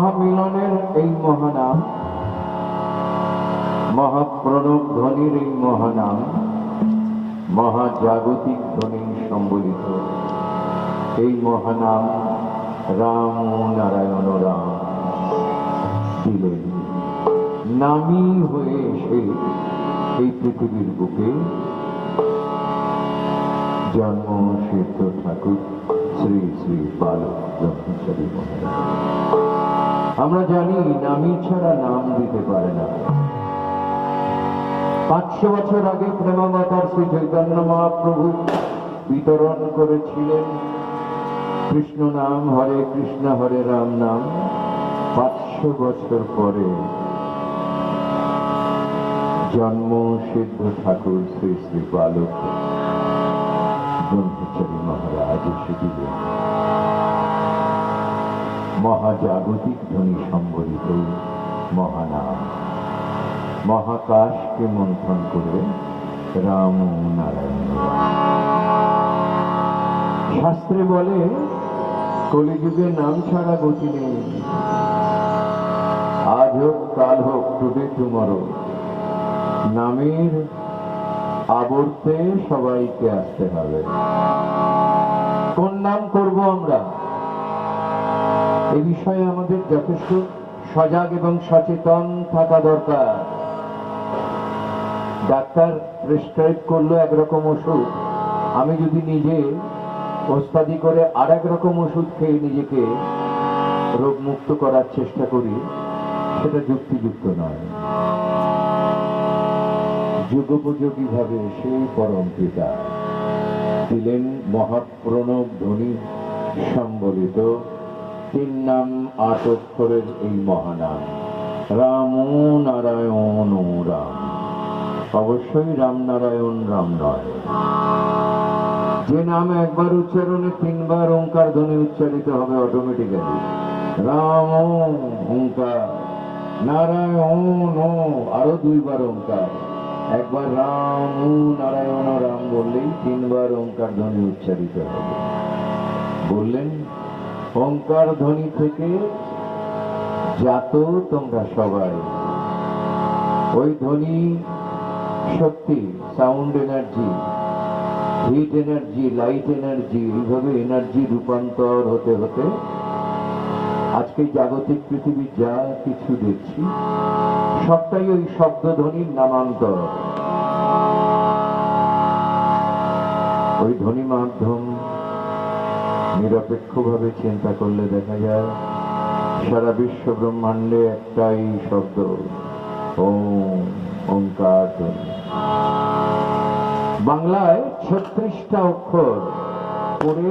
মহামিলনের এই মহানাম, মহাপ্রণব ধ্বনির এই মহানাম, মহাজাগতিক ধ্বনি সম্বলিত। এই মহানাম রাম নারায়ণ রাম। দিলেন নামই হয়ে এসে এই পৃথিবীর বুকে জন্ম সিদ্ধ ঠাকুর শ্রী শ্রী বালক ব্রহ্মচারী মহারাজ। আমরা জানি নামই ছাড়া নাম দিতে পারে না। পাঁচশো বছর আগে প্রেমামাতার শ্রী চৈতন্য মহাপ্রভু বিতরণ করেছিলেন। কৃষ্ণ নাম, হরে কৃষ্ণ, হরে রাম নাম পাঁচশো বছর পরে। জন্ম সিদ্ধ ঠাকুর শ্রী শ্রী বালক ব্রহ্মচারী মহারাজ এসে দিলেন। মহাজাগতিক ধ্বনি সম্বলিত মহানাম। মহাকাশকে মন্থন করে রাম নারায়ণ। শাস্ত্রে বলে কলিযুগে নাম ছাড়া গতি নেই। আজ হোক, কাল হোক টুডে টুমরো নামের আবর্তে সবাইকে আসতে হবে। কোন নাম করব আমরা? এই বিষয়ে আমাদের যথেষ্ট সজাগ এবং সচেতন থাকা দরকার। ডাক্তার প্রেসক্রাইব করল একরকম ওষুধ। আমি যদি নিজে ওস্তাদি করে আর রকম ওষুধ খেয়ে নিজেকে রোগমুক্ত করার চেষ্টা করি, সেটা যুক্তিযুক্ত নয়। যুগোপযোগী ভাবে সেই পরম পিতা দিলেন মহাপ্রণব ধ্বনি সম্বলিত তিন নাম আট অক্ষরের এই মহানাম। রাম নারায়ণ ও রাম। অবশ্যই রাম নারায়ণ রাম নয়। যে নাম একবার উচ্চারণে তিনবার ওঙ্কার ধ্বনি উচ্চারিত হবে অটোমেটিক্যালি রাম ওঙ্কার, নারায়ণ ও আরও দুইবার ওঙ্কার। একবার রাম নারায়ণ রাম বললেই তিনবার ওঙ্কার ধ্বনি উচ্চারিত হবে। বললেন ওঙ্কার ধ্বনি থেকে জাত তোমরা সবাই। ওই ধ্বনি শক্তি sound energy heat energy light energy এইভাবে এনার্জি রূপান্তর হতে হতে আজকে জাগতিক পৃথিবী যা কিছু দেখছি, সবটাই ওই শব্দধ্বনির নামান্তর। ওই ধ্বনি মাধ্যম নিরপেক্ষভাবে চিন্তা করলে দেখা যায়, সারা বিশ্ব ব্রহ্মাণ্ডে একটাই শব্দ, ওম, ওঙ্কার বাংলায় ছত্রিশটা অক্ষর, পড়ে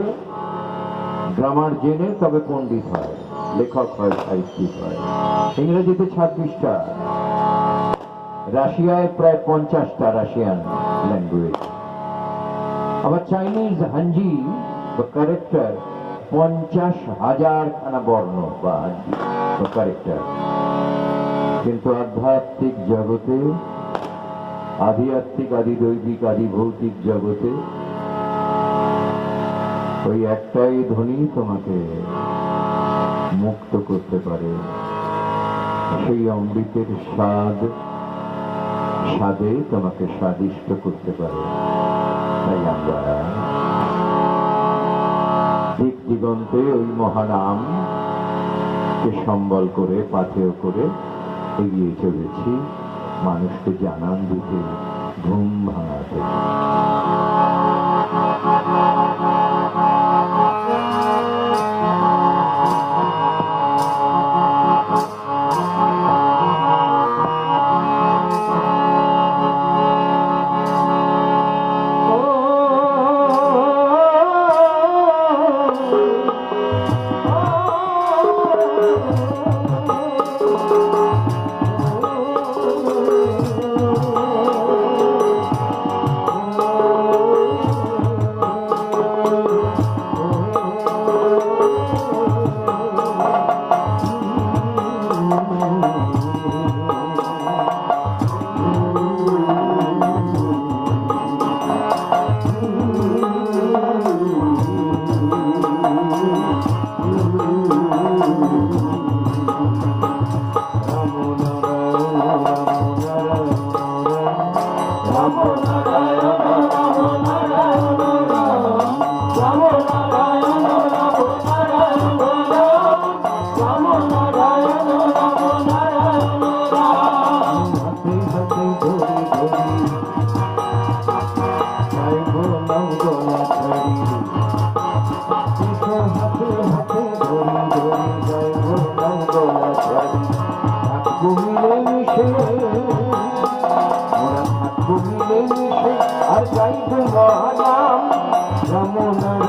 গ্রামার জেনে তবে পণ্ডিত হয়, লেখক হয়, সাহিত্যিক হয়। ইংরেজিতে ছাব্বিশটা, রাশিয়ায় প্রায় পঞ্চাশটা রাশিয়ান ল্যাঙ্গুয়েজ। আবার চাইনিজ হাঞ্জি বা কারেক্টার পঞ্চাশ হাজার খানা বর্ণ বা কারেক্টার কিন্তু আধ্যাত্মিক জগতে, আধ্যাত্মিক আদি দৈবিক আদি ভৌতিক জগতে, ওই একটাই ধ্বনি তোমাকে মুক্ত করতে পারে। সেই অমৃতের স্বাদ, স্বাদে তোমাকে স্বাদিষ্ট করতে পারে। তাই আমরা দিগন্তে ওই মহানাম কে সম্বল করে, পাথেয় করে এগিয়ে চলেছি। মানুষকে জানান দিতে, ঘুম ভাঙাতে। আর চাইতে মহানাম যমুনা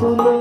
তুলে